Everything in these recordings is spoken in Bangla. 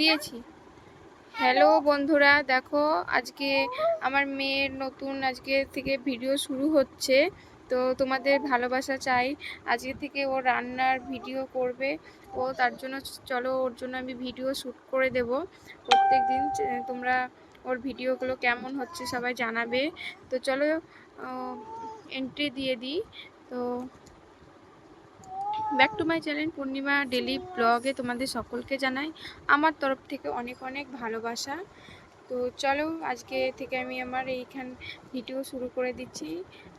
দিয়েছি। হ্যালো বন্ধুরা, দেখো, আজকে আমার মেয়ের নতুন আজকে থেকে ভিডিও শুরু হচ্ছে। তো তোমাদের ভালোবাসা চাই। আজকে থেকে ও রান্নার ভিডিও করবে। ও তার জন্য চলো ওর জন্য আমি ভিডিও শ্যুট করে দেব। প্রত্যেক দিন তোমরা ওর ভিডিওগুলো কেমন হচ্ছে সবাই জানাবে। তো চলো এন্ট্রি দিয়ে দিই। তো back to my channel Purnima daily ব্লগে তোমাদের সকলকে জানাই আমার তরফ থেকে অনেক অনেক ভালোবাসা। তো চলো আজকে থেকে আমি আমার এইখান ভিডিও শুরু করে দিচ্ছি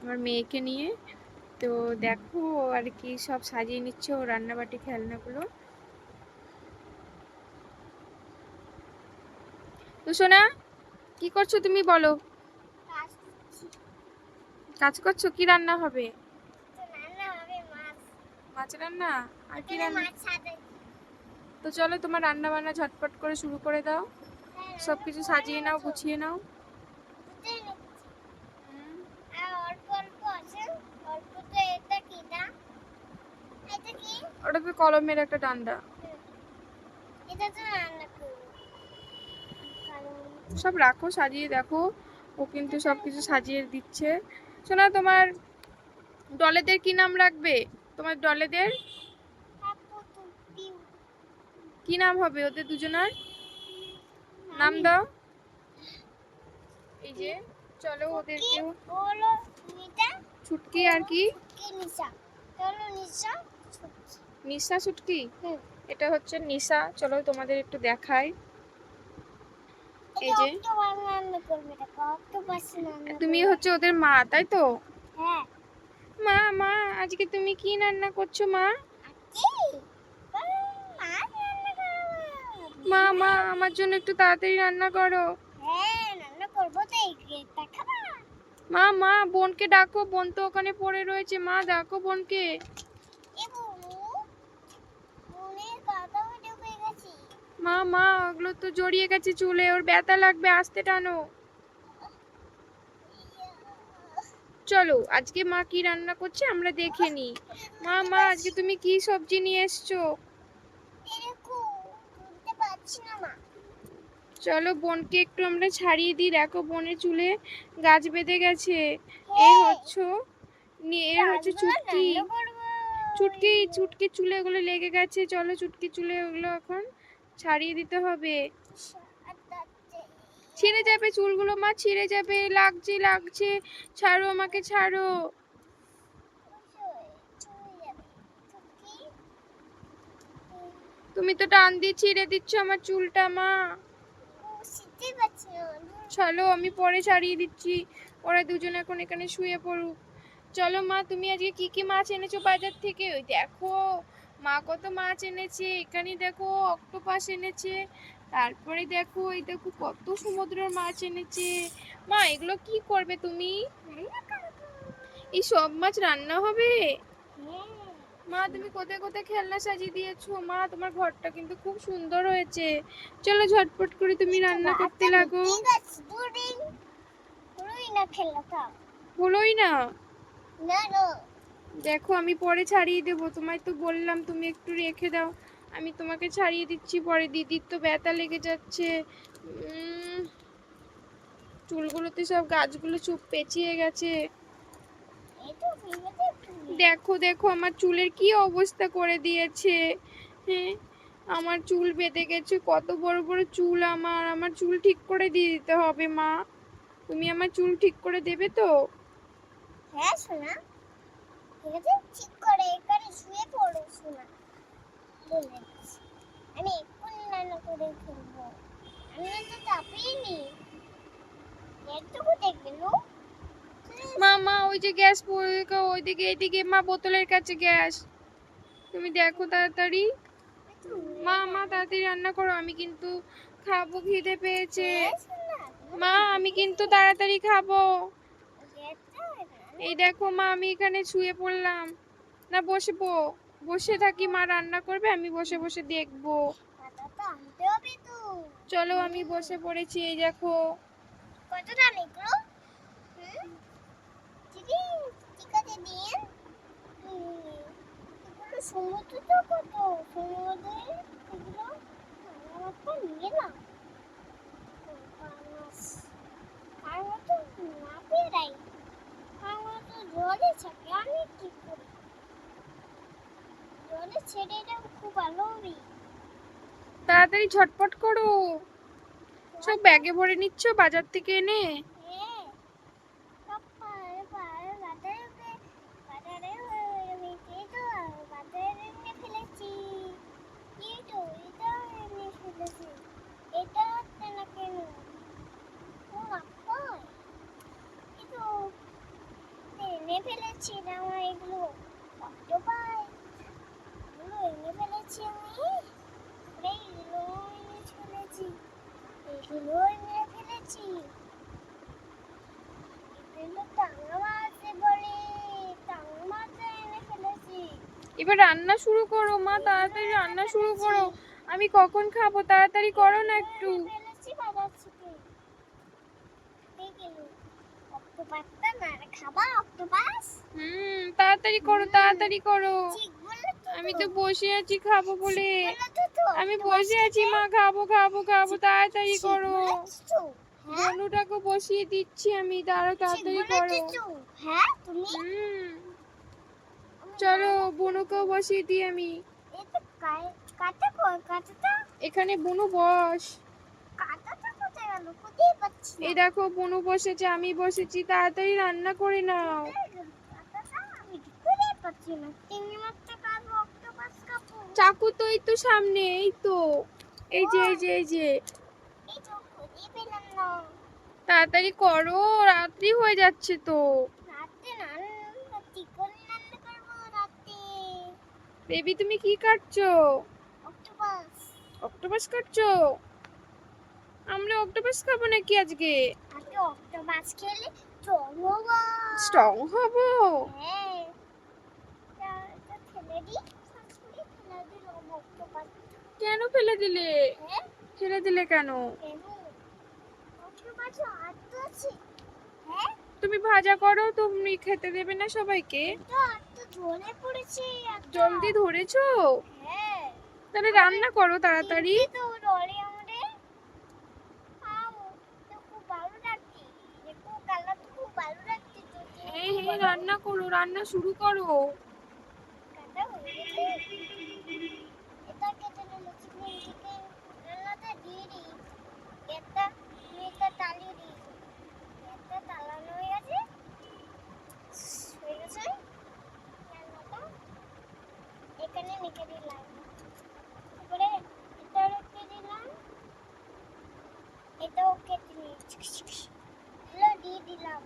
আমার মেয়েকে নিয়ে। তো দেখো আর কি সব সাজিয়ে নিচ্ছে ও রান্নাবাটি খেলনাগুলো। তো সোনা কি করছ তুমি বলো? কাজ করছ? কি রান্না হবে? মাছ রান্না আর কি রান্না? তো চলো তোমার রান্না বান্না ঝটপট করে শুরু করে দাও। সব কিছু সাজিয়ে নাও গুছিয়ে নাও। ওটা তো কলমের একটা ডান্ডা। সব রাখো সাজিয়ে দেখো। ও কিন্তু সব কিছু সাজিয়ে দিচ্ছে। শোনা তোমার ডলেদের কি নাম রাখবে? তোমার ডলেদের? কি নাম হবে ওদের দুজনের? নাম দাও। এই যে চলো ওদেরকে ছুটকি আর কি? নিশা ছুটকি এটা হচ্ছে নিশা চলো তোমাদের একটু দেখাই। এই যে। তুমি হচ্ছে ওদের মা তাই তো? হ্যাঁ। মা মা আজকে তুমি কি রান্না করছ মা? মা মা আমার জন্য একটু তাড়াতাড়ি রান্না করো। মা মা বোনকে ডাকো বোন তো ওখানে পড়ে রয়েছে। মা ডাকো বোনকে। মা মা ওগুলো তো জড়িয়ে গেছে চুলে ওর ব্যথা লাগবে আসতে টানো। চলো আজকে মা কি রান্না করছে আমরা দেখে নি মা মা আজকে তুমি কি সবজি নিয়ে এসছো? চলো বোনকে একটু আমরা ছাড়িয়ে দিই। দেখো বোনের চুলে গাছ বেঁধে গেছে। এই হচ্ছে এ হচ্ছে চুটকি। চুটকি চুটকি চুলে ওগুলো লেগে গেছে। চলো চুটকি চুলে ওগুলো এখন ছাড়িয়ে দিতে হবে। ছিঁড়ে যাবে চুলগুলো, মা, ছিঁড়ে যাবে। লাগছে লাগছে। ছাড়ো আমাকে, ছাড়ো। তুমি তো টান দিয়ে ছিঁড়ে দিচ্ছ আমার চুলটা, মা। চলো, আমি পরে ছাড়িয়ে দিচ্ছি। ওরা দুজন এখন এখানে শুয়ে পড়ুক। চলো, মা, তুমি আজকে কি কি মাছ এনেছো বাজার থেকে? ওই দেখো, মা কত মাছ এনেছে। এখানে দেখো, অক্টোপাস এনেছে। তারপরে দেখো এই দেখো কত সমুদ্রের মাছ এনেছে। মা এগুলো কি করবে তুমি? এই সব মাছ রান্না হবে? মা তুমি কোথায় কোথায় খেলনা সাজিয়ে দিয়েছ? মা তোমার ঘরটা কিন্তু খুব সুন্দর হয়েছে। চলো ঝটপট করে তুমি রান্না করতে লাগো। হলোই না। দেখো আমি পরে ছাড়িয়ে দেবো। তোমায় তো বললাম তুমি একটু রেখে দাও। আমি তোমাকে ছাড়িয়ে দিচ্ছি পরে, দিদির তো ব্যথা লেগে যাচ্ছে। চুলগুলোতে সব গাছগুলো চুপ পেঁচিয়ে গেছে। দেখো দেখো, আমার চুলের কি অবস্থা করে দিয়েছে। হ্যাঁ আমার চুল বেঁধে গেছে, কত বড় বড় চুল আমার। আমার চুল ঠিক করে দিয়ে দিতে হবে, মা। তুমি আমার চুল ঠিক করে দেবে তো? হ্যাঁ সোনা। ঠিক করে এখানে শুয়ে পড়ো সোনা বলে আমি এক্ষুনি রান্না করে ফেলব আমি তো চাপিয়ে নি একটুকু দেখবে নো মা গ্যাস ওইদিকে এইদিকে, মা বোতলের কাছে গ্যাস। তুমি দেখো তাড়াতাড়ি। মা মা, তাড়াতাড়ি রান্না করো, আমি কিন্তু খাব, খিদে পেয়েছে। মা, আমি কিন্তু তাড়াতাড়ি খাব। এই দেখো মা, আমি এখানে শুয়ে পড়লাম। না বসবো বসে থাকি, মা রান্না করবে, আমি বসে বসে দেখব। চলো, আমি বসে পড়েছি, এই দেখো। কতটা নিকলো দিদি ঠিক আছে দিন সমুদ্র তো কত সমুদ্রে এগুলো আমারটা নিয়ে না পেরাই আমার আমি ছেড়ে খুব ভালো তাড়াতাড়ি ঝটপট করো। সব ব্যাগে ভরে নিচ্ছ, বাজার থেকে এনে হ্যাঁ পাপা এবার বাজারে বাজারে হয়েছে তো বাজারে এনে ফেলেছি এই তো এটা এনে ফেলেছি এটা হচ্ছে না কেন ও আপা এই তো ফেলেছি না আমার এগুলো অক্টোপাস এগুলো এনে ফেলেছি আমি। এইগুলো এনে ফেলেছি এগুলো এনে ফেলেছি। এগুলো টাঙা মাছে বলে টাঙা মাছ এনে ফেলেছি। এবার রান্না শুরু করো মা তাড়াতাড়ি রান্না শুরু করো। আমি কখন খাব? তাড়াতাড়ি করো না একটু। ফেলেছি বাজার থেকে এগুলো অক্টোপাসটা না খাবা অক্টোপাস হুম তাড়াতাড়ি করো তাড়াতাড়ি করো। আমি তো বসে আছি খাব বলে। আমি বসে আছি মা খাব খাব খাব তাড়াতাড়ি করো। হ্যাঁ? বনুটাকে বসিয়ে দিচ্ছি আমি দাঁড়াও তাড়াতাড়ি করো। হ্যাঁ তুমি? চলো বনুকেও বসিয়ে দিই আমি। কাটা এখানে বনু বস কাটাটা কোথায় গেল কোথায় পাচ্ছি না। এই দেখো বনু বসেছে আমি বসেছি তাড়াতাড়ি রান্না করে নাও। চাকু তো এই তো সামনে এই তো। এই যে এই যে এই যে। তাড়াতাড়ি করো রাত্রি হয়ে যাচ্ছে তো। বেবি তুমি কি কাটছো? Octopus octopus কাটছো? আমরা অক্টোপাস খাব নাকি আজকে? আজকে অক্টোপাস খেলে স্ট্রং হব। দিলাম অক্টোপাস। কেন ফেলে দিলে? হ্যাঁ? ফেলে দিলে কেন? হ্যাঁ? তুমি ভাজা করো তুমি খেতে দেবে না সবাইকে। জলদি ধরেছো? হ্যাঁ। তাহলে রান্না করো তাড়াতাড়ি এই তো ডরে আমাদের আও তো খুব ভালো লাগছে দেখো কালার তো খুব ভালো লাগছে তো হ্যাঁ হ্যাঁ রান্না করো রান্না শুরু করো কাটা হয়ে গেছে এটা কেটে নিল চিকেন চিকেন রান্নাতে দিয়ে দিই একটা মেয়েটা তালিয়ে দিই একটা তালানো হয়ে গেছে হয়ে গেছে রান্নাটা এখানে রেখে দিলাম তারপরে দিলাম দিয়ে দিলাম।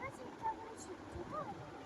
Nasıl bir kitabını çekti?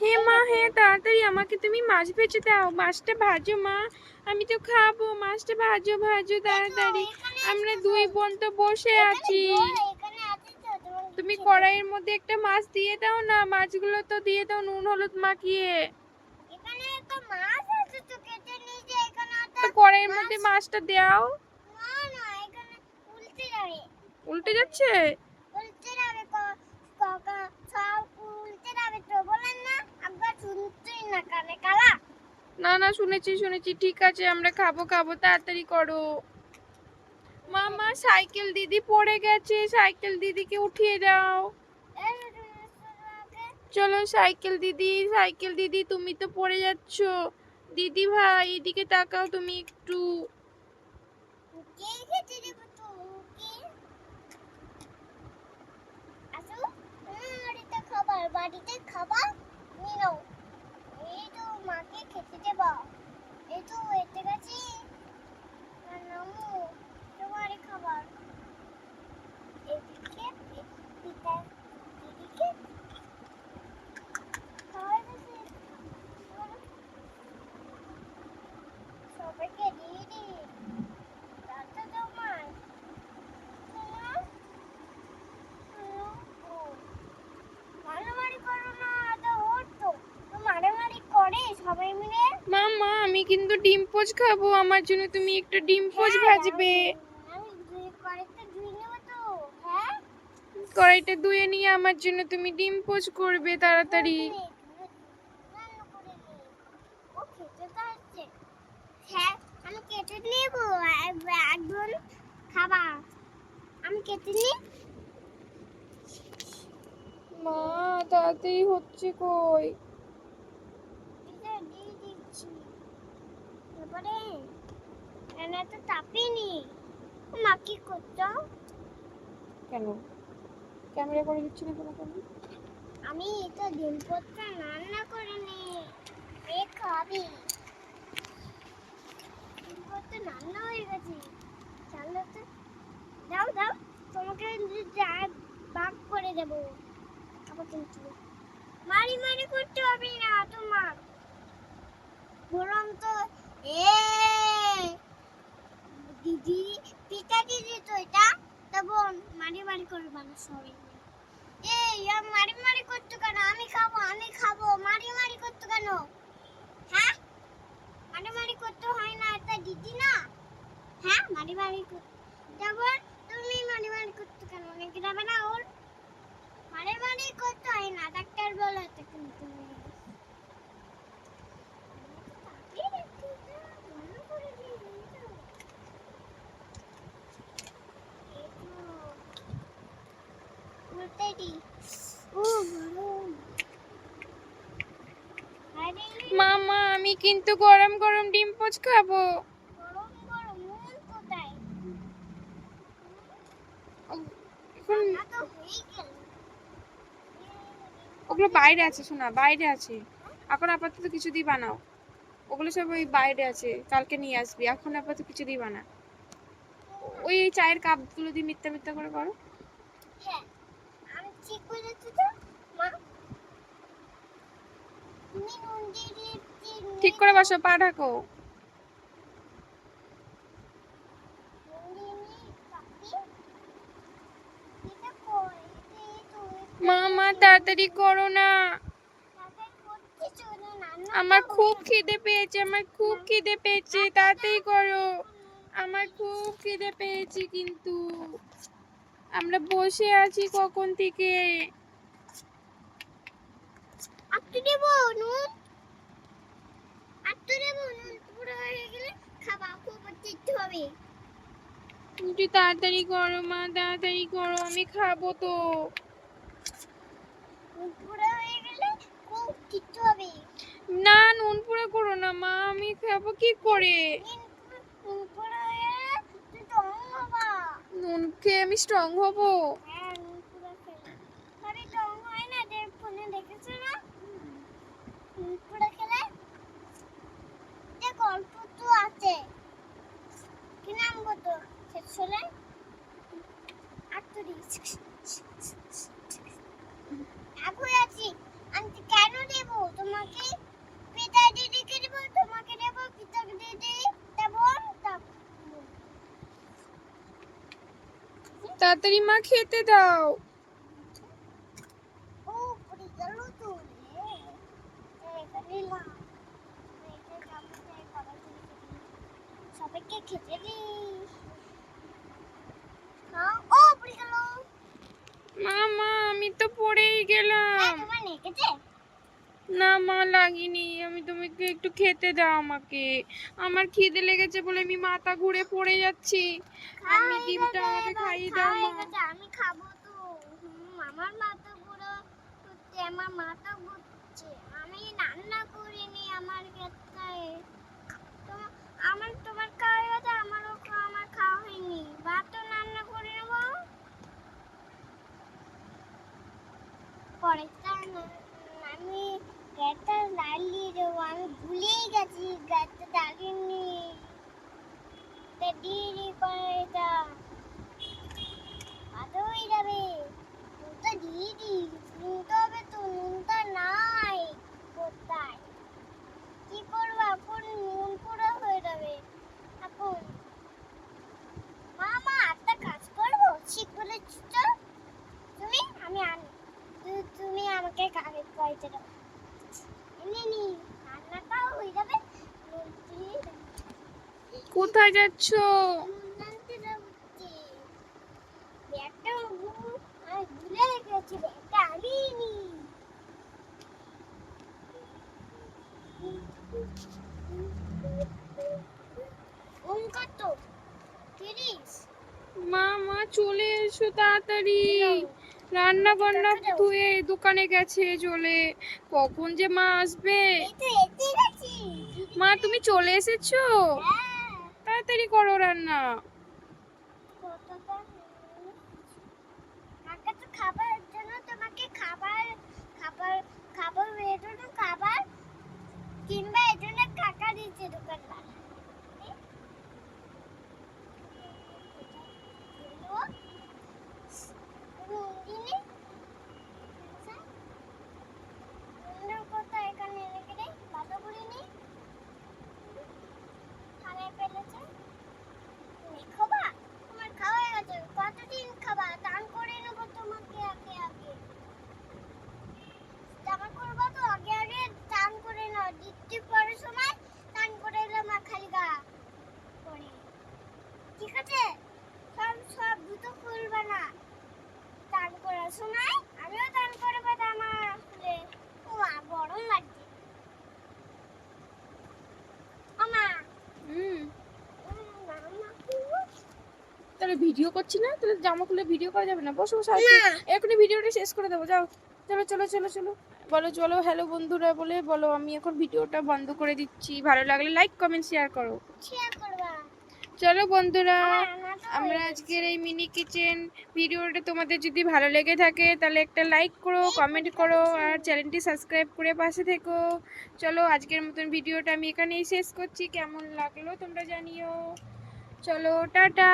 হে মা হে তাড়াতাড়ি আমাকে তুমি মাছ ভেজে দাও। মাছটা ভাজো মা। আমি তো খাব। মাছটা ভাজো ভাজো তাড়াতাড়ি। আমরা দুই বোন তো বসে আছি। তুমি কড়াইয়ের মধ্যে একটা মাছ দিয়ে দাও না। মাছগুলো তো দিয়ে দাও নুন হলুদ মাখিয়ে। মাছ তো কড়াইয়ের মধ্যে মাছটা দাও। উল্টে যাচ্ছে? উল্টে যাবে উল্টে যাবে তো বলেন না। শুনতেই না কানে কালা। না না শুনেছি শুনেছি। ঠিক আছে আমরা খাব খাব তাড়াতাড়ি করো। মামা সাইকেল দিদি পড়ে গেছে সাইকেল দিদিকে উঠিয়ে দাও। চলো সাইকেল দিদি সাইকেল দিদি তুমি তো পড়ে যাচ্ছ। দিদি ভাই এদিকে তাকাও তুমি একটু। বাড়িতে খাবার নিয়ে নাও। এই তো মাকে খেতে দেব। এই তো এতে গেছি। নামু তোমার খাবার। এদিকে পিতা দিদিকে খাওয়াই দিছি সবাইকে দিয়ে দিই দাদা তোমার তোমার মারামারি করো না তো ওর তো তো মারামারি করে সবাই মিলে মামা আমি কিন্তু ডিম পোচ খাব আমার জন্য তুমি একটা ডিম ভাজবে। দুই কড়াইতে তো হ্যাঁ? কড়াইটা ধুয়ে নিয়ে আমার জন্য তুমি ডিম পোচ করবে তাড়াতাড়ি। নে। হ্যাঁ আমি কেটে নেব একজন খাবার আমি কেটে নিই। মা তাড়াতাড়ি হচ্ছে কই? দিচ্ছি। তারপরে রান্না তো চাপিনি মা কি করছ? কেন? ক্যামেরা করে দিচ্ছি না কেন কেন আমি এটা ডিমপত্র রান্না করে নি। এ খাবি। ডিমপত্র রান্না হয়ে গেছে। চলো তো। দাও দাও। তোমাকে যা বাক করে দেব। আবার কিন্তু মারি মারি করতে হবে না তোমার। বরং তো দিদি, পিতা দিদি তো এটা? তবে মারি মারি করবে না সবাই এই মারি মারি করতো কেন? আমি খাব আমি খাব। মারি মারি করতো কেন? হ্যাঁ? মারি মারি করতে হয় না, এটা দিদি না? হ্যাঁ মারি মারি তারপর তুমি মারি মারি করতো কেন? অনেকে যাবে না ওর? মারি মারি করতে হয় না, ডাক্তার বলে তো কিন্তু এই ডাক্তারটা ভালো করে দিয়ে দিল তো। এই তো। উল্টে দি ও গরম আরে মামা আমি কিন্তু গরম গরম ডিম পোচ খাব। ওগুলো বাইরে আছে শোনা বাইরে আছে। এখন আপাতত কিছু দিয়ে বানাও। ওগুলো সব ওই বাইরে আছে কালকে নিয়ে আসবি। এখন আপাতত কিছু দিয়ে বানা। ওই চায়ের কাপগুলো দিয়ে মিথ্যা মিথ্যা করে করো। হ্যাঁ। ঠিক করে বসো, পা ঢাকো। মামা, তাড়াতাড়ি করো না। আমার খুব খিদে পেয়েছে, আমার খুব খিদে পেয়েছে, তাড়াতাড়ি করো। আমার খুব খিদে পেয়েছে কিন্তু। আমরা বসে আছি কখন থেকে? আটটু দেব নুন। আটটু দেব নুন পুরো হয়ে গেলে খাবার খুব দিতে হবে। একটু তাড়াতাড়ি করো মা তাড়াতাড়ি করো আমি খাব তো। নুন পুরো হয়ে গেলে খুব কিচ্ছু হবে। না নুন পুরো করো না মা আমি খাব কি করে? নুন পুরো নুন খেয়ে আমি স্ট্রং হব। হ্যাঁ নুন পুরো খেলে। আরে টং হয় না যে ফোনে দেখেছ না নুন পুরো খেলে যে গল্প তো আছে কি নাম বলতো শেষ হলে আত্মরি এখন আছি আমি কেন দেব তোমাকে পিতা দিদিকে দেব তোমাকে দেব পিতা দিদি দেব তারপর তাড়াতাড়ি মা খেতে দাও ও পড়ে গেল তো রে এটা নিলাম এটা চামচে খাবার দিয়ে দিই। সবাইকে খেতে দিস হ্যাঁ ও পড়ে গেল মা মা আমি তো পড়েই গেলাম তোমার নেকেছে না মা লাগিনি আমি তোমাকে একটু খেতে দাও আমাকে। আমার খিদে লেগেছে বলে আমি মাথা ঘুরে পড়ে যাচ্ছি। আমি ডিমটা আমাকে খাইয়ে দাও আমি খাব তো। আমার মাথা হচ্ছে আমার মাথা ঘুরছে। আমি রান্না করিনি আমার ক্ষেত্রে। আমার তোমার খাওয়া গেছে আমারও আমার খাওয়া হয়নি। ভাত তো রান্না করে নেব। পরে আমি গ্যাসটা জ্বালিয়ে দেবো আমি ভুলেই গেছি গ্যাসটা জ্বালিয়ে তা দেরি করে এটা আদৌ যাবে তো দিদি শুনতে হবে তো নুনটা নাই কোথায় কি করব এখন নুন পুরো হয়ে যাবে এখন মামা একটা কাজ করব ঠিক বলেছিস তো তুমি আমি আনি তু- তুমি আমাকে কাগজ পয়সা দাও এনে নি রান্নাটাও হয়ে যাবে নুন দিয়ে দাও। কোথায় যাচ্ছ নুন আনতে যাচ্ছি ব্যাগটা ভু- আমি ভুলে গেছি ব্যাগটা আনিনি ওম কত তিরিশ মা মা, চলে এসো তাড়াতাড়ি। রান্না বান্না ধুয়ে দোকানে গেছে চলে। কখন যে মা আসবে? মা, তুমি চলে এসেছ? তাড়াতাড়ি করো রান্না। খাবার জন্য তোমাকে খাবার খাবার খাবার এর জন্য খাবার কিংবা এর জন্য টাকা দিচ্ছে দোকানদার কোথায় এখানে রেখে দেয় ভালো করে নি থানায় ফেলেছে তুমি খাবা তোমার খাওয়া হয়ে গেছে কতদিন খাবা দান করে নেব তোমাকে আগে আগে জামা করব তো আগে আগে দান করে নাও দিতে পরের সময় দান করে এলাম খালি গা পরে ঠিক আছে সব সব দুটো খুলবে না দান করার সময় আমিও দান করব জামা খুলে ও মা, গরম লাগছে ও মা হুম উম, মামা খুলবো? তাহলে ভিডিও করছি না? তাহলে জামা খুলে ভিডিও করা যাবে না? বসো বসো। এখনই ভিডিওটা শেষ করে দেবো যাও। চলো চলো চলো চলো। বলো চলো হ্যালো বন্ধুরা বলে বলো আমি এখন ভিডিওটা বন্ধ করে দিচ্ছি। ভালো লাগলে লাইক কমেন্ট শেয়ার করো। চলো বন্ধুরা আমরা আজকের এই মিনি কিচেন ভিডিওটা তোমাদের যদি ভালো লেগে থাকে তাহলে একটা লাইক করো কমেন্ট করো আর চ্যানেলটি সাবস্ক্রাইব করে পাশে থেকো। চলো আজকের মতন ভিডিওটা আমি এখানেই শেষ করছি। কেমন লাগল তোমরা জানিও। চলো টাটা।